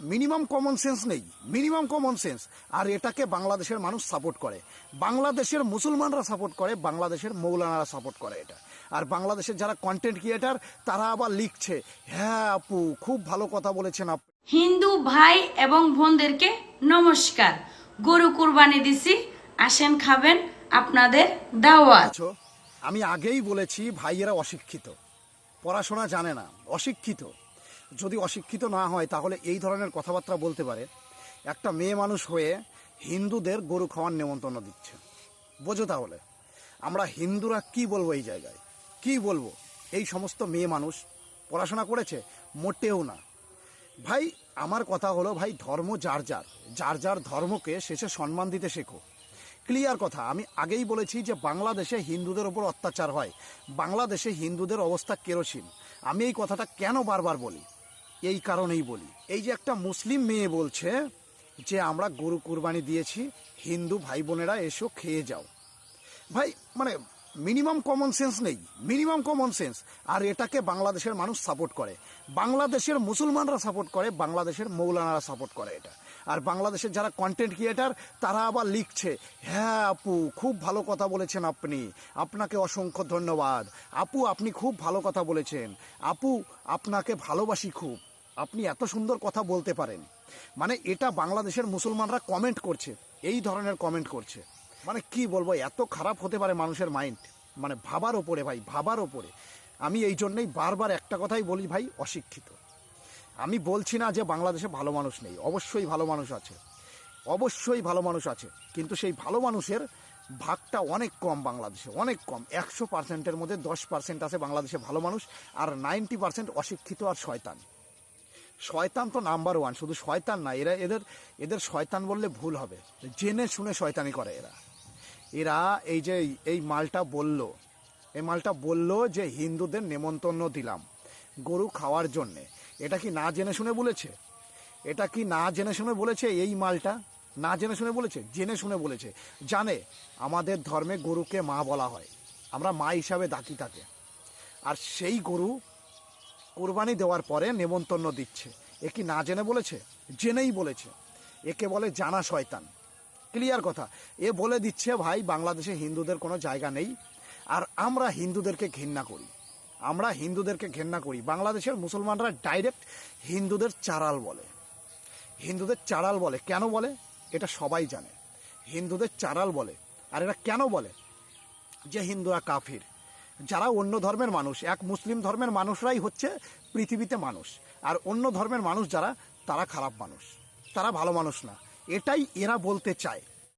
Minimum common sense নেই। Minimum common sense আর এটাকে বাংলাদেশের মানুষ সাপোর্ট করে। বাংলাদেশের মুসলমানরা সাপোর্ট করে বাংলাদেশের মৌলানারা সাপোর্ট করে এটা। আর বাংলাদেশের যারা কন্টেন্ট ক্রিয়েটার তারা আবার লিখছে হ্যাঁ আপু খুব ভালো কথা বলেছেন আপু হিন্দু ভাই এবং বোনদেরকে নমস্কার। গরু কুরবানি দিছি আসেন খাবেন আপনাদের দাওয়াত। আছো আমি আগেই বলেছি ভাইয়েরা অশিক্ষিত। পড়াশোনা জানে না অশিক্ষিত। যদি অশিক্ষিত না হয়, তাহলে এই ধরনের কথাবার্তা বলতে পারে। একটা মেয়ে মানুষ হয়ে হিন্দুদের গরু খাওয়ার নেমন্তন্ন দিচ্ছে। বোঝো তাহলে, আমরা হিন্দুরা কি বলব এই জায়গায়? কি বলব? এই সমস্ত মেয়ে মানুষ পড়াশোনা করেছে? মোটেও না। ভাই, আমার কথা হলো, ভাই, ধর্ম যার যার। যার যার ধর্মকে শেষে সম্মান দিতে শেখো। ক্লিয়ার কথা, আমি আগেই বলেছি যে বাংলাদেশে হিন্দুদের ওপর অত্যাচার হয়। বাংলাদেশে হিন্দুদের অবস্থা কেরোসিন। আমি এই কথাটা কেন বারবার বলি? এই কারণেই বলি। এই যে একটা মুসলিম মেয়ে বলছে যে, আমরা গরু কুরবানি দিয়েছি, হিন্দু ভাই বোনেরা এসো খেয়ে যাও। ভাই মানে মিনিমাম কমন সেন্স নেই, মিনিমাম কমন সেন্স আর এটাকে বাংলাদেশের মানুষ সাপোর্ট করে। বাংলাদেশের মুসলমানরা সাপোর্ট করে, বাংলাদেশের মৌলানারা সাপোর্ট করে এটা। আর বাংলাদেশের যারা কন্টেন্ট ক্রিয়েটার তারা আবার লিখছে হ্যাঁ আপু, খুব ভালো কথা বলেছেন আপনি। আপনাকে অসংখ্য ধন্যবাদ। আপু, আপনি খুব ভালো কথা বলেছেন। আপু, আপনাকে ভালোবাসি খুব। আপনি এত সুন্দর কথা বলতে পারেন। মানে এটা বাংলাদেশের মুসলমানরা কমেন্ট করছে, এই ধরনের কমেন্ট করছে। মানে কি বলব, এত খারাপ হতে পারে মানুষের মাইন্ড মানে ভাবার ওপরে ভাই, ভাবার ওপরে। আমি এই জন্যই বারবার একটা কথাই বলি ভাই, অশিক্ষিত। আমি বলছি না যে বাংলাদেশে ভালো মানুষ নেই, অবশ্যই ভালো মানুষ আছে। অবশ্যই ভালো মানুষ আছে, কিন্তু সেই ভালো মানুষের ভাগটা অনেক কম বাংলাদেশে, অনেক কম। একশো পার্সেন্টের মধ্যে দশ পার্সেন্ট আছে বাংলাদেশে ভালো মানুষ, আর নাইনটি পার্সেন্ট অশিক্ষিত আর শয়তান। শয়তান তো নাম্বার ওয়ান শুধু শয়তান না, এরা এদের এদের শয়তান বললে ভুল হবে। জেনে শুনে শয়তানি করে এরা। এরা এই যে, এই মালটা বলল, এই মালটা বলল যে হিন্দুদের নেমন্তন্ন দিলাম গরু খাওয়ার জন্যে। এটা কি না জেনে শুনে বলেছে? এটা কি না জেনে শুনে বলেছে এই মালটা? না জেনে শুনে বলেছে? জেনে শুনে বলেছে। জানে, আমাদের ধর্মে গরুকে মা বলা হয়। আমরা মা হিসাবে ডাকি তাকে। আর সেই গরু কোরবানি দেওয়ার পরে নেমন্তন্ন দিচ্ছে। এ কি না জেনে বলেছে? জেনেই বলেছে। একে বলে, জানা শয়তান। ক্লিয়ার কথা। এ বলে দিচ্ছে, ভাই, বাংলাদেশে হিন্দুদের কোনো জায়গা নেই, আর আমরা হিন্দুদেরকে ঘৃণা করি। আমরা হিন্দুদেরকে ঘৃণা করি। বাংলাদেশের মুসলমানরা ডাইরেক্ট হিন্দুদের চারাল বলে। হিন্দুদের চারাল বলে। কেন বলে? এটা সবাই জানে। হিন্দুদের চারাল বলে। আর এরা কেন বলে? যে হিন্দুরা কাফির। যারা অন্য ধর্মের মানুষ, এক মুসলিম ধর্মের মানুষরাই হচ্ছে পৃথিবীতে মানুষ। আর অন্য ধর্মের মানুষ যারা, তারা খারাপ মানুষ, তারা ভালো মানুষ না। এটাই এরা বলতে চায়।